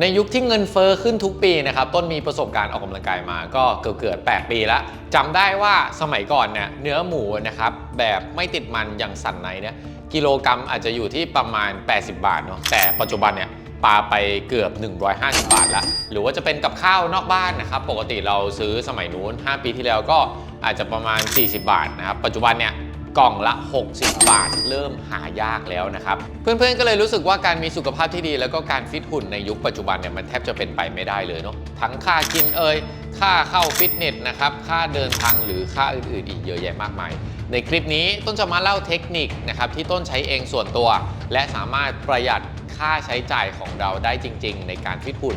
ในยุคที่เงินเฟอ้อขึ้นทุกปีนะครับต้นมีประสบการณ์ออกกำลังกายมาก็เกือบเกือบ8ปีแล้วจำได้ว่าสมัยก่อนเนี่ยเนื้อหมูนะครับแบบไม่ติดมันอย่างสันในเนี่ยกิโลกรัมอาจจะอยู่ที่ประมาณ 80 บาทเนาะแต่ปัจจุบันเนี่ยปลาไปเกือบ 150 บาทแล้วหรือว่าจะเป็นกับข้าวนอกบ้านนะครับ ปกติเราซื้อสมัยนู้น 5 ปีที่แล้วก็อาจจะประมาณ 40 บาทนะครับ ปัจจุบันเนี่ย กล่องละ 60 บาท เริ่มหายากแล้วนะครับ เพื่อนๆก็เลยรู้สึกว่าการมีสุขภาพที่ดี แล้วก็การฟิตหุ่นในยุคปัจจุบันเนี่ยมันแทบจะเป็นไปไม่ได้เลยเนาะทั้งค่ากินเอ่ยค่าเข้าฟิตเนสนะครับค่าเดินทางหรือค่าอื่นๆอีกเยอะแยะมากมายในคลิปนี้ต้นจะมาเล่าเทคนิคนะครับที่ต้นใช้เองส่วนตัว และสามารถประหยัดค่าใช้จ่ายของเราได้จริง ๆ ในการฟิตหุ่น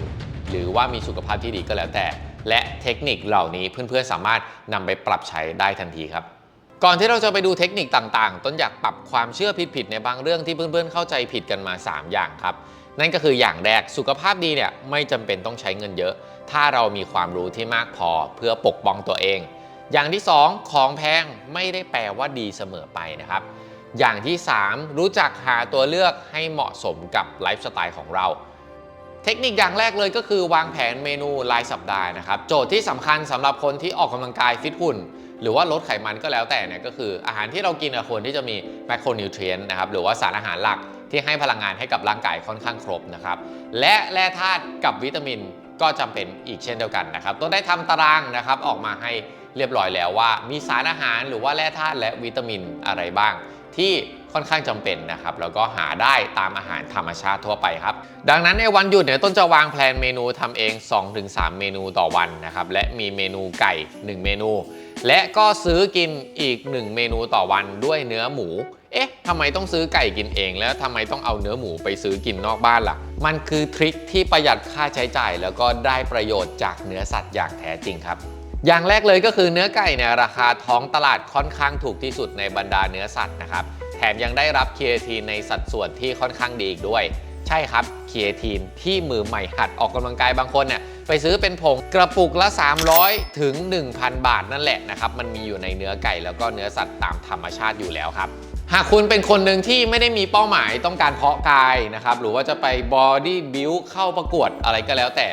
หรือว่ามีสุขภาพที่ดีก็แล้วแต่ และเทคนิคเหล่านี้เพื่อนๆสามารถนำไปปรับใช้ได้ทันทีครับ ก่อนที่เราจะไปดูเทคนิคต่างๆ ต้นอยากปรับความเชื่อผิดๆในบางเรื่องที่เพื่อนๆเข้าใจผิดกันมา 3 อย่างครับ นั่นก็คืออย่างแรกสุขภาพดีเนี่ยไม่จำเป็นต้องใช้เงินเยอะ ถ้าเรามีความรู้ที่มากพอเพื่อปกป้องตัวเอง อย่างที่ 2 ของแพงไม่ได้แปลว่าดีเสมอไปนะครับ อย่างที่ 3 รู้จักหาตัวเลือกให้เหมาะสมกับไลฟ์สไตล์ของเราเทคนิคอย่างแรกเลยก็คือวางแผนเมนูรายสัปดาห์นะครับ โจทย์ที่สำคัญสำหรับคนที่ออกกำลังกายฟิตหุ่น หรือว่าลดไขมันก็แล้วแต่เนี่ยก็คืออาหารที่เรากินควรที่จะมีแมคโครนิวเทรียนนะครับหรือว่าสารอาหารหลักที่ให้พลังงานให้กับร่างกายค่อนข้างครบนะครับและแร่ธาตุกับวิตามินก็จำเป็นอีกเช่นเดียวกันนะครับต้นได้ทำตารางนะครับออกมาให้เรียบร้อยแล้วว่า มีสารอาหารหรือว่าแร่ธาตุและวิตามินอะไรบ้างที่ค่อนข้างจำเป็นนะครับแล้วก็หาได้ตามอาหารธรรมชาติทั่วไปครับ ดังนั้นในวันหยุดเนี่ยต้นจะวางแผนเมนูทำเอง 2-3 เมนูต่อวันนะครับและมีเมนูไก่ 1 เมนู และก็ซื้อกินอีก 1 เมนูต่อวันด้วยเนื้อหมู เอ๊ะทำไมต้องซื้อไก่กินเอง แล้วทำไมต้องเอาเนื้อหมูไปซื้อกินนอกบ้านล่ะ มันคือทริคที่ประหยัดค่าใช้จ่าย แล้วก็ได้ประโยชน์จากเนื้อสัตว์อย่างแท้จริงครับอย่างแรกเลยก็คือเนื้อไก่เนี่ยราคาท้องตลาดค่อนข้างถูกที่สุดในบรรดาเนื้อสัตว์นะครับ แถมยังได้รับเคทีนในสัดส่วนที่ค่อนข้างดีอีกด้วย ช่ครับเคทีนที่มือใหม่หัดออกกำลังกายบางคนเนี่ยไปซื้อเป็นผงกระปุกละ 300 ถึง 1,000 บาทนั่นแหละนะครับมันมีอยู่ในเนื้อไก่แล้วก็เนื้อสัตว์ตามธรรมชาติอยู่แล้วครับหากคุณเป็นคนหนึ่งที่ไม่ได้มีเป้าหมายต้องการเพาะกายนะครับหรือว่าจะไปบอดี้บิวเข้าประกวดอะไรก็แล้วแต่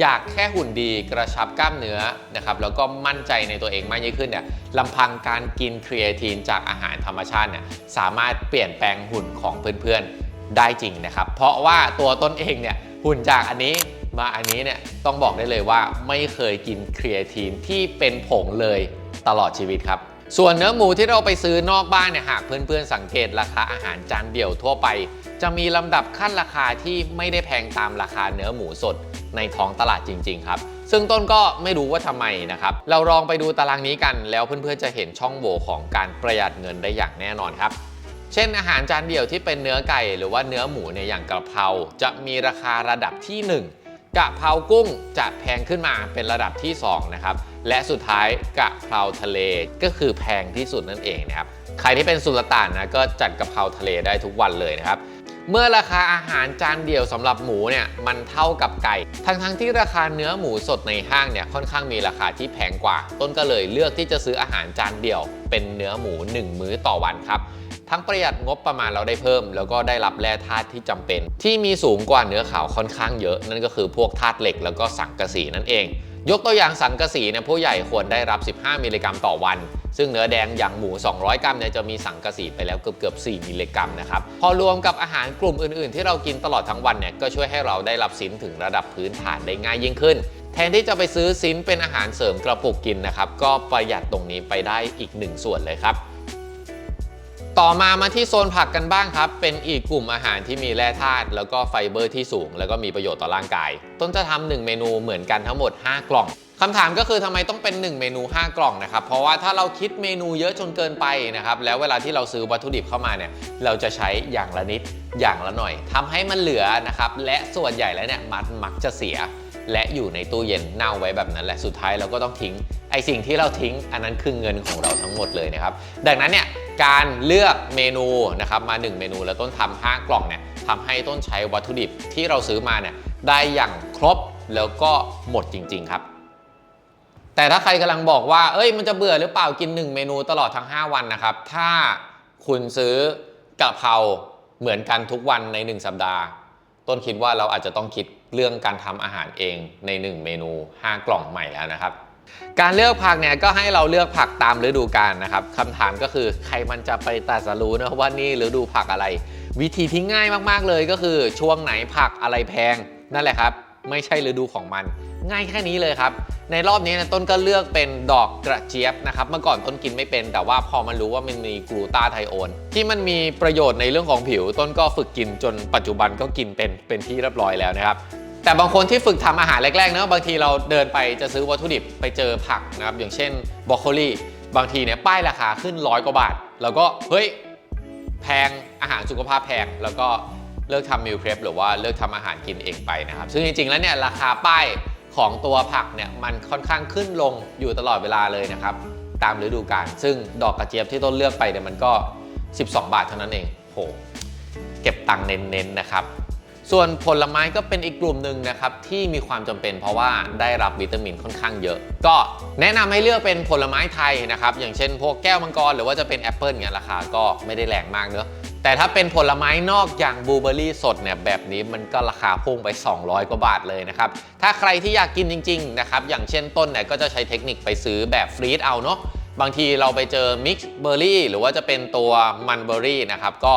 อยากแค่หุ่นดีกระชับกล้ามเนื้อนะครับแล้วก็มั่นใจในตัวเองมากยิ่งขึ้นเนี่ยลำพังการกินครีเอทีนจากอาหารธรรมชาติเนี่ยสามารถเปลี่ยนแปลงหุ่นของเพื่อนๆ ได้จริงนะครับ เพราะว่าตัวต้นเองเนี่ยหุ่นจากอันนี้มาอันนี้เนี่ยต้องบอกได้เลยว่าไม่เคยกินครีเอทีนที่เป็นผงเลยตลอดชีวิตครับ ส่วนเนื้อหมูที่เราไปซื้อนอกบ้านเนี่ยหากเพื่อนๆสังเกตราคาอาหารจานเดี่ยวทั่วไป จะมีลำดับขั้นราคาที่ไม่ได้แพงตามราคาเนื้อหมูสดในท้องตลาดจริง ๆ ครับ ซึ่งต้นก็ไม่รู้ว่าทำไมนะครับ เราลองไปดูตารางนี้กันแล้วเพื่อนๆจะเห็นช่องโหว่ของการประหยัดเงินได้อย่างแน่นอนครับ เช่นอาหารจานเดี่ยวที่เป็นเนื้อไก่หรือว่าเนื้อหมูเนี่ยอย่างกระเพราจะมีราคาระดับที่ 1กะเพรากุ้งจะแพงขึ้นมาเป็นระดับที่ 2 นะครับ และสุดท้ายกะเพราทะเลก็คือแพงที่สุดนั่นเองนะครับ ใครที่เป็นสุลต่านนะก็จัดกะเพราทะเลได้ทุกวันเลยนะครับ เมื่อราคาอาหารจานเดียวสำหรับหมูเนี่ยมันเท่ากับไก่ ทั้งๆที่ราคาเนื้อหมูสดในห้างเนี่ยค่อนข้างมีราคาที่แพงกว่า ต้นก็เลยเลือกที่จะซื้ออาหารจานเดียว เป็นเนื้อหมู 1 มื้อต่อวันครับ ทั้งประหยัดงบประมาณเราได้เพิ่ม แล้วก็ได้รับแร่ธาตุที่จำเป็น ที่มีสูงกว่าเนื้อขาวค่อนข้างเยอะ นั่นก็คือพวกธาตุเหล็กแล้วก็สังกะสีนั่นเอง ยกตัวอย่างสังกะสีเนี่ยผู้ใหญ่ควรได้รับ 15 มิลลิกรัมต่อวัน ซึ่งเนื้อแดงอย่างหมู 200 กรัมเนี่ยจะมีสังกะสีไปแล้วเกือบเกือบ4มิลลิกรัมนะครับพอรวมกับอาหารกลุ่มอื่น ๆ ที่เรากินตลอดทั้งวันเนี่ยก็ช่วยให้เราได้รับสินถึงระดับพื้นฐานได้ง่ายยิ่งขึ้นแทนที่จะไปซื้อซินเป็นอาหารเสริมกระปุกกินนะครับ ก็ประหยัดตรงนี้ไปได้อีกหนึ่งส่วนเลยครับ ต่อมามาที่โซนผักกันบ้างครับ เป็นอีกกลุ่มอาหารที่มีแร่ธาตุแล้วก็ไฟเบอร์ที่สูง แล้วก็มีประโยชน์ต่อร่างกาย ต้นจะทำหนึ่งเมนูเหมือนกันทั้งหมด 5 กล่องคำถามก็คือทำไมต้องเป็น 1 เมนู 5 กล่องนะครับ เพราะว่าถ้าเราคิดเมนูเยอะจนเกินไปนะครับ แล้วเวลาที่เราซื้อวัตถุดิบเข้ามาเนี่ย เราจะใช้อย่างละนิดอย่างละหน่อยทำให้มันเหลือนะครับ และส่วนใหญ่แล้วเนี่ยมันมักจะเสีย และอยู่ในตู้เย็นเน่าไว้แบบนั้นแหละสุดท้ายเราก็ต้องทิ้งไอสิ่งที่เราทิ้ง อันนั้นคือเงินของเราทั้งหมดเลยนะครับ ดังนั้นเนี่ย การเลือกเมนูนะครับมา 1 เมนูแล้วต้นทำ5กล่องเนี่ยทำให้ต้นใช้วัตถุดิบที่เราซื้อมาเนี่ยได้อย่างครบแล้วก็หมดจริง ๆ ครับ แต่ถ้าใครกำลังบอกว่า เอ้ยมันจะเบื่อหรือเปล่ากิน 1 เมนูตลอดทั้ง 5 วันนะครับ ถ้าคุณซื้อกะเพราเหมือนกันทุกวันใน 1 สัปดาห์ ต้นคิดว่าเราอาจจะต้องคิดเรื่องการทำอาหารเองใน 1 เมนู 5 กล่องใหม่แล้วนะครับ การเลือกผักเนี่ยก็ให้เราเลือกผักตามฤดูกาลนะครับคำถามก็คือใครมันจะไปตัดสรู้นะว่านี่ฤดูผักอะไร วิธีที่ง่ายมากๆเลยก็คือช่วงไหนผักอะไรแพง นั่นแหละครับ ไม่ใช่ฤดูของมัน ง่ายแค่นี้เลยครับ ในรอบนี้นยต้นก็เลือกเป็นดอกกระเจี๊ยบนะครับเมื่อก่อนต้นกินไม่เป็น แต่ว่าพอมันรู้ว่ามันมีกลูตาไทโอนที่มันมีประโยชน์ในเรื่องของผิว ต้นก็ฝึกกินจนปัจจุบันก็กินเป็นเป็นที่เรียบร้อยแล้วนะครับ แต่บางคนที่ฝึกทำอาหารแรกๆเนอะบางทีเราเดินไปจะซื้อวัตถุดิบไปเจอผักนะครับอย่างเช่นบรอกโคลีบางทีเนี่ยป้ายราคาขึ้นร้อยกว่าบาท แล้วก็เฮ้ยแพงอาหารสุขภาพแพงแล้วก็เลิกทำมิลเพรสหรือว่าเลิกทำอาหารกินเองไปนะครับ ซึ่งจริงๆแล้วเนี่ยราคาป้ายของตัวผักเนี่ยมันค่อนข้างขึ้นลงอยู่ตลอดเวลาเลยนะครับ ตามฤดูกาลซึ่งดอกกระเจี๊ยบที่ต้นเลือกไปเนี่ยมันก็ 12 บาทเท่านั้นเองโหเก็บตังค์เน้นๆนะครับ ส่วนผลไม้ก็เป็นอีกกลุ่มหนึ่งนะครับที่มีความจำเป็นเพราะว่าได้รับวิตามินค่อนข้างเยอะ ก็แนะนำให้เลือกเป็นผลไม้ไทยนะครับอย่างเช่น พวกแก้วมังกรหรือว่าจะเป็นแอปเปิลเนี่ยราคาก็ไม่ได้แรงมากเนอะแต่ถ้าเป็นผลไม้นอกอย่างบลูเบอร์รี่สดเนี่ยแบบนี้มันก็ราคาพุ่งไป 200 กว่าบาทเลยนะครับ ถ้าใครที่อยากกินจริง ๆ นะครับ อย่างเช่นต้นเนี่ยก็จะใช้เทคนิคไปซื้อแบบฟรีซเอาเนาะ บางทีเราไปเจอมิกซ์เบอร์รี่หรือว่าจะเป็นตัวมันเบอร์รี่นะครับก็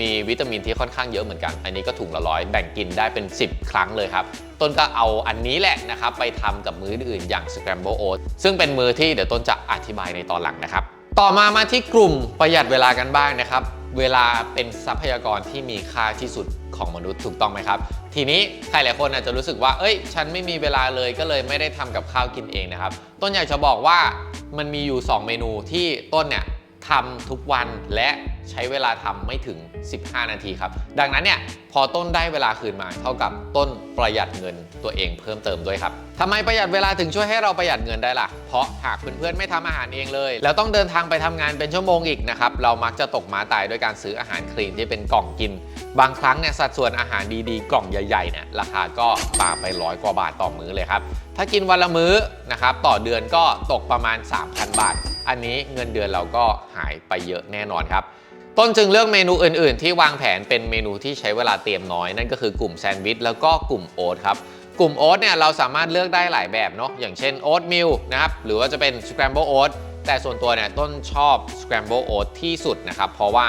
มีวิตามินที่ค่อนข้างเยอะเหมือนกัน อันนี้ก็ถุงละร้อยแบ่งกินได้เป็น 10 ครั้งเลยครับ ต้นก็เอาอันนี้แหละนะครับ ไปทำกับมื้ออื่นอย่าง Scramble Oats ซึ่งเป็นมื้อที่เดี๋ยวต้นจะอธิบายในตอนหลังนะครับ ต่อมามาที่กลุ่มประหยัดเวลากันบ้างนะครับ เวลาเป็นทรัพยากรที่มีค่าที่สุดของมนุษย์ถูกต้องไหมครับ ทีนี้ใครหลายคนอาจจะรู้สึกว่า เอ้ย ฉันไม่มีเวลาเลยก็เลยไม่ได้ทำกับข้าวกินเองนะครับ ต้นอยากจะบอกว่ามันมีอยู่ 2 เมนูที่ต้นเนี่ยทำทุกวันและ ใช้เวลาทำไม่ถึง 15 นาทีครับ ดังนั้นเนี่ยพอต้นได้เวลาคืนมา เท่ากับต้นประหยัดเงินตัวเองเพิ่มเติมด้วยครับทำไมประหยัดเวลาถึงช่วยให้เราประหยัดเงินได้ล่ะ เพราะหากเพื่อนๆไม่ทำอาหารเองเลย แล้วต้องเดินทางไปทำงานเป็นชั่วโมงอีกนะครับ เรามักจะตกมาตายด้วยการซื้ออาหารคลีนที่เป็นกล่องกิน บางครั้งเนี่ยสัดส่วนอาหารดีๆ กล่องใหญ่ๆเนี่ยราคาก็ปาไปร้อยกว่าบาทต่อมื้อเลยครับ ถ้ากินวันละมื้อนะครับต่อเดือนก็ตกประมาณ 3,000 บาท อันนี้เงินเดือนเราก็หายไปเยอะแน่นอนครับ ต้นจึงเลือกเมนูอื่น ๆ ที่วางแผนเป็นเมนูที่ใช้เวลาเตรียมน้อย นั่นก็คือกลุ่มแซนด์วิชแล้วก็กลุ่มโอ๊ตครับกลุ่มโอ๊ตเนี่ยเราสามารถเลือกได้หลายแบบเนาะอย่างเช่นโอ๊ตมิลนะครับหรือว่าจะเป็นส c ร a m b l e oat แต่ส่วนตัวเนี่ยต้นชอบส c ร a m b l e oat ที่สุดนะครับเพราะว่า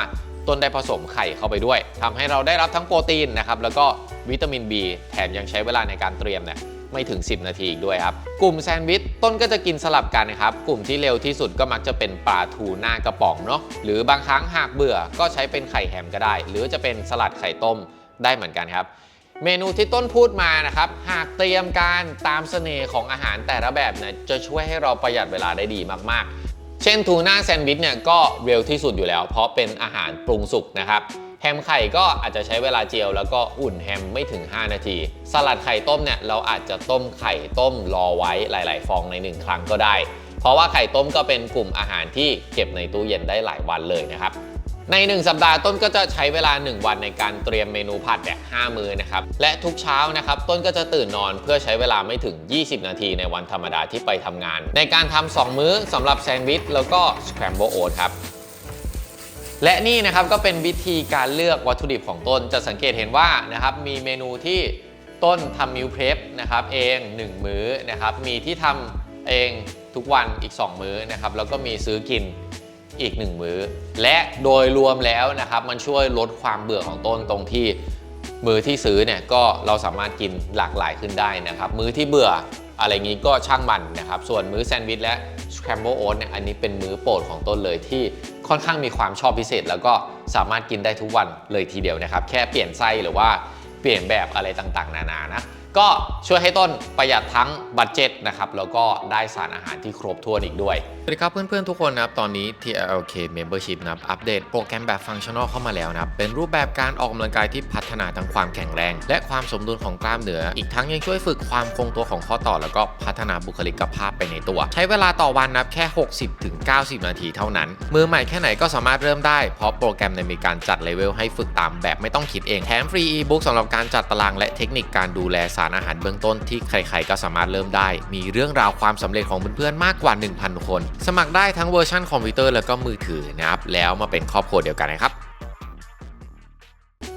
ต้นได้ผสมไข่เข้าไปด้วยทำให้เราได้รับทั้งโปรตีนนะครับแล้วก็วิตามิน B แถมยังใช้เวลาในการเตรียมเนี่ย ไม่ถึง 10 นาทีอีกด้วยครับ กลุ่มแซนด์วิชต้นก็จะกินสลับกันนะครับ กลุ่มที่เร็วที่สุดก็มักจะเป็นปลาทูน่ากระป๋องเนาะหรือบางครั้งหากเบื่อก็ใช้เป็นไข่แฮมก็ได้ หรือจะเป็นสลัดไข่ต้มได้เหมือนกันครับเมนูที่ต้นพูดมานะครับ หากเตรียมการตามเสน่ห์ของอาหารแต่ละแบบเนี่ยจะช่วยให้เราประหยัดเวลาได้ดีมากๆ เช่นทูน่าแซนด์วิชเนี่ยก็เร็วที่สุดอยู่แล้ว เพราะเป็นอาหารปรุงสุกนะครับ แฮมไข่ก็อาจจะใช้เวลาเจียว แล้วก็อุ่นแฮมไม่ถึง 5 นาที สลัดไข่ต้มเนี่ยเราอาจจะต้มไข่ต้มรอไว้หลาย ๆ ฟองใน 1 ครั้งก็ได้ เพราะว่าไข่ต้มก็เป็นกลุ่มอาหารที่เก็บในตู้เย็นได้หลายวันเลยนะครับใน 1 สัปดาห์ต้นก็จะใช้เวลา 1 วันในการเตรียมเมนูผัดแบบ5มื้อนะครับ และทุกเช้านะครับ ต้นก็จะตื่นนอนเพื่อใช้เวลาไม่ถึง 20 นาทีในวันธรรมดาที่ไปทำงาน ในการทำ2มื้อสำหรับแซนด์วิชแล้วก็ส c ร a m b l e oat ครับ และนี่นะครับก็เป็นวิธีการเลือกวัตถุดิบของต้นจะสังเกตเห็นว่านะครับมีเมนูที่ต้นทำมิลเพร p นะครับเอง 1 มื้อนะครับมีที่ทำเองทุกวันอีก 2 มื้อนะครับแล้วก็มีซื้อกินอีก 1 มื้อ และโดยรวมแล้วนะครับมันช่วยลดความเบื่อของต้นตรงที่มื้อที่ซื้อเนี่ยก็เราสามารถกินหลากหลายขึ้นได้นะครับมื้อที่เบื่ออะไรงี้ก็ช่างมันนะครับส่วนมื้อแซนด์วิชและ Scramble Oats เนี่ยอันนี้เป็นมื้อโปรดของต้นเลยที่ ค่อนข้างมีความชอบพิเศษ แล้วก็สามารถกินได้ทุกวันเลยทีเดียวนะครับ แค่เปลี่ยนไส้หรือว่าเปลี่ยนแบบอะไรต่างๆ นานานะ ก็ช่วยให้ต้นประหยัดทั้งบัตเจ็ตนะครับแล้วก็ได้สารอาหารที่ครบถ้วนอีกด้วย สวัสดีครับเพื่อนๆทุกคนนะครับ ตอนนี้ TLK Membership นะครับอัปเดตโปรแกรมแบบฟังชั่นอลเข้ามาแล้วนะครับเป็นรูปแบบการออกกำลังกายที่พัฒนาทั้งความแข็งแรง และความสมดุลของกล้ามเนื้ออีกทั้งยังช่วยฝึกความคงตัวของข้อต่อ แล้วก็พัฒนาบุคลิกภาพไปในตัว ใช้เวลาต่อวันนับแค่ 60ถึง90 นาทีเท่านั้น มือใหม่แค่ไหนก็สามารถเริ่มได้เพราะโปรแกรมเนี่ยมีการจัดเลเวลให้ฝึกตามแบบไม่ต้องคิดเองแถมฟรีอีบุ๊กสำหรับการจัดตารางและเทคนิคการดูแลสารอาหารเบื้องต้นที่ใครๆก็สามารถเริ่มได้ มีเรื่องราวความสำเร็จของเพื่อนๆมากกว่า 1,000 คน สมัครได้ทั้งเวอร์ชันคอมพิวเตอร์แล้วก็มือถือนะครับแล้วมาเป็นครอบครัวเดียวกันนะครับ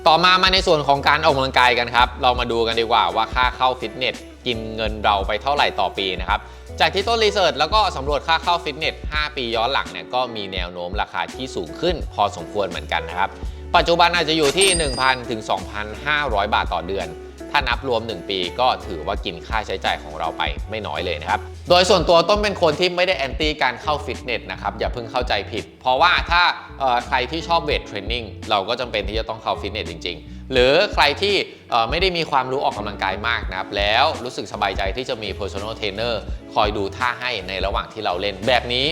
ต่อมามาในส่วนของการออกกำลังกายกันครับ เรามาดูกันดีกว่าว่าค่าเข้าฟิตเนสกินเงินเราไปเท่าไหร่ต่อปีนะครับ จากที่ต้นรีเสิร์ชแล้วก็สำรวจค่าเข้าฟิตเนส 5 ปีย้อนหลังเนี่ยก็มีแนวโน้มราคาที่สูงขึ้นพอสมควรเหมือนกันนะครับ ปัจจุบันอาจจะอยู่ที่ 1,000 ถึง 2,500 บาทต่อเดือน ถ้านับรวม 1 ปีก็ถือว่ากินค่าใช้จ่ายของเราไปไม่น้อยเลยนะครับ โดยส่วนตัวต้นเป็นคนที่ไม่ได้แอนตี้การเข้าฟิตเนสนะครับอย่าเพิ่งเข้าใจผิด เพราะว่าถ้าใครที่ชอบเวทเทรนนิ่งเราก็จำเป็นที่จะต้องเข้าฟิตเนสจริง ๆ หรือใครที่ไม่ได้มีความรู้ออกกำลังกายมากนะครับแล้วรู้สึกสบายใจที่จะมี personal trainer คอยดูท่าให้ในระหว่างที่เราเล่นแบบนี้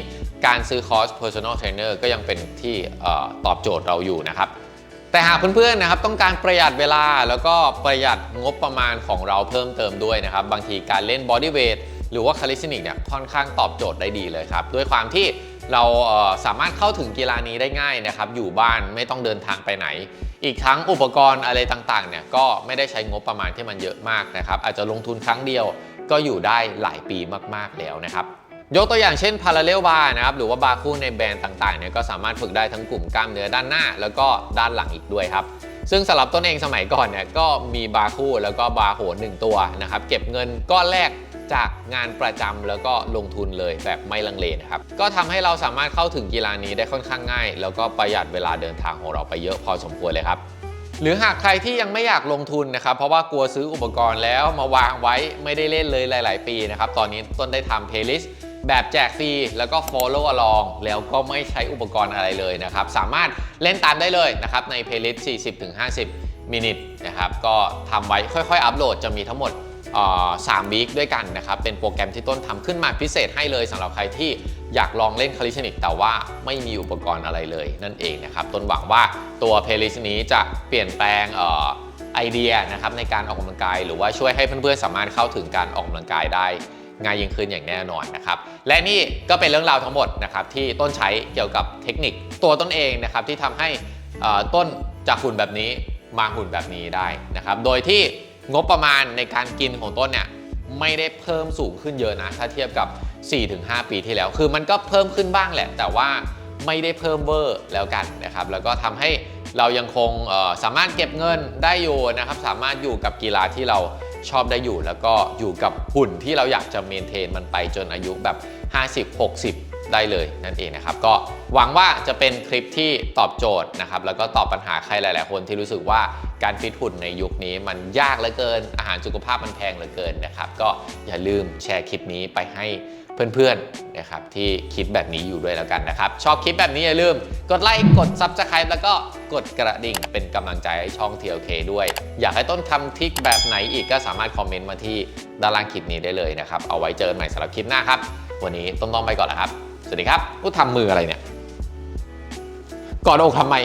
การซื้อคอร์ส personal trainer ก็ยังเป็นที่ออตอบโจทย์เราอยู่นะครับ แต่หากเพื่อนๆนะครับต้องการประหยัดเวลาแล้วก็ประหยัดงบประมาณของเราเพิ่มเติมด้วยนะครับ บางทีการเล่นบอดี้เวทหรือว่าคาลิสติกเนี่ยค่อนข้างตอบโจทย์ได้ดีเลยครับ ด้วยความที่เราเสามารถเข้าถึงกีฬานี้ได้ง่ายนะครับ อยู่บ้านไม่ต้องเดินทางไปไหน อีกทั้งอุปกรณ์อะไรต่างๆเนี่ยก็ไม่ได้ใช้งบประมาณที่มันเยอะมากนะครับ อาจจะลงทุนครั้งเดียวก็อยู่ได้หลายปีมากๆแล้วนะครับ ยกตัวอย่างเช่น Parallel Bar นะครับหรือว่าบาร์คู่ในแบรนด์ต่างๆเนี่ยก็สามารถฝึกได้ทั้งกลุ่มกล้ามเนื้อด้านหน้า แล้วก็ด้านหลังอีกด้วยครับซึ่งสำหรับต้นเองสมัยก่อนเนี่ยก็มีบาร์คู่แล้วก็บาร์โหนหนึ่งตัวนะครับเก็บเงินก้อนแรกจากงานประจำแล้วก็ลงทุนเลยแบบไม่ลังเลนะครับ ก็ทำให้เราสามารถเข้าถึงกีฬานี้ได้ค่อนข้างง่าย แล้วก็ประหยัดเวลาเดินทางของเราไปเยอะพอสมควรเลยครับ หรือหากใครที่ยังไม่อยากลงทุนนะครับ เพราะว่ากลัวซื้ออุปกรณ์แล้วมาวางไว้ไม่ได้เล่นเลยหลาย ๆ ปีนะครับ ตอนนี้ต้นได้ทำเพลย์ลิสต์ แบบแจกฟรีแล้วก็ follow along แล้วก็ไม่ใช้อุปกรณ์อะไรเลยนะครับ สามารถเล่นตามได้เลยนะครับ ในเพลย์ลิสต์40-50 มินิทนะครับ ก็ทำไว้ค่อยๆ อัปโหลดจะมีทั้งหมดเอ่อสามวีคด้วยกันนะครับ เป็นโปรแกรมที่ต้นทำขึ้นมาพิเศษให้เลยสำหรับใครที่อยากลองเล่นคาลิชนิก แต่ว่าไม่มีอุปกรณ์อะไรเลยนั่นเองนะครับ ต้นหวังว่าตัวเพลย์ลิสต์นี้จะเปลี่ยนแปลงไอเดียนะครับในการออกกำลังกาย หรือว่าช่วยให้เพื่อนๆสามารถเข้าถึงการออกกำลังกายได้ ง่ายยิ่งขึ้นอย่างแน่นอนนะครับ และนี่ก็เป็นเรื่องราวทั้งหมดนะครับที่ต้นใช้เกี่ยวกับเทคนิคตัวต้นเองนะครับที่ทำให้ต้นจากหุ่นแบบนี้มาหุ่นแบบนี้ได้นะครับ โดยที่งบประมาณในการกินของต้นเนี่ยไม่ได้เพิ่มสูงขึ้นเยอะนะ ถ้าเทียบกับ 4-5 ปีที่แล้ว คือมันก็เพิ่มขึ้นบ้างแหละ แต่ว่าไม่ได้เพิ่มเวอร์แล้วกันนะครับ แล้วก็ทำให้เรายังคงสามารถเก็บเงินได้อยู่นะครับ สามารถอยู่กับกีฬาที่เรา ชอบได้อยู่แล้วก็อยู่กับหุ่นที่เราอยากจะเมนเทนมันไปจนอายุแบบ 50-60ได้เลยนั่นเองนะครับ ก็หวังว่าจะเป็นคลิปที่ตอบโจทย์นะครับ แล้วก็ตอบปัญหาใครหลาย ๆ คนที่รู้สึกว่าการฟิตหุ่นในยุคนี้มันยากเหลือเกิน อาหารสุขภาพมันแพงเหลือเกินนะครับ ก็อย่าลืมแชร์คลิปนี้ไปให้เพื่อน ๆ นะครับที่คิดแบบนี้อยู่ด้วยแล้วกันนะครับ ชอบคลิปแบบนี้อย่าลืม กดไลค์กด Subscribe แล้วก็กดกระดิ่งเป็นกำลังใจให้ช่อง TLK ด้วย อยากให้ต้นทำทริคแบบไหนอีกก็สามารถคอมเมนต์มาที่ด้านล่างคลิปนี้ได้เลยนะครับ เอาไว้เจอกันใหม่สำหรับคลิปหน้าครับ วันนี้ต้นต้องไปก่อนแล้วครับ สวัสดีครับพูดทำมืออะไรเนี่ย กอดอกทำไม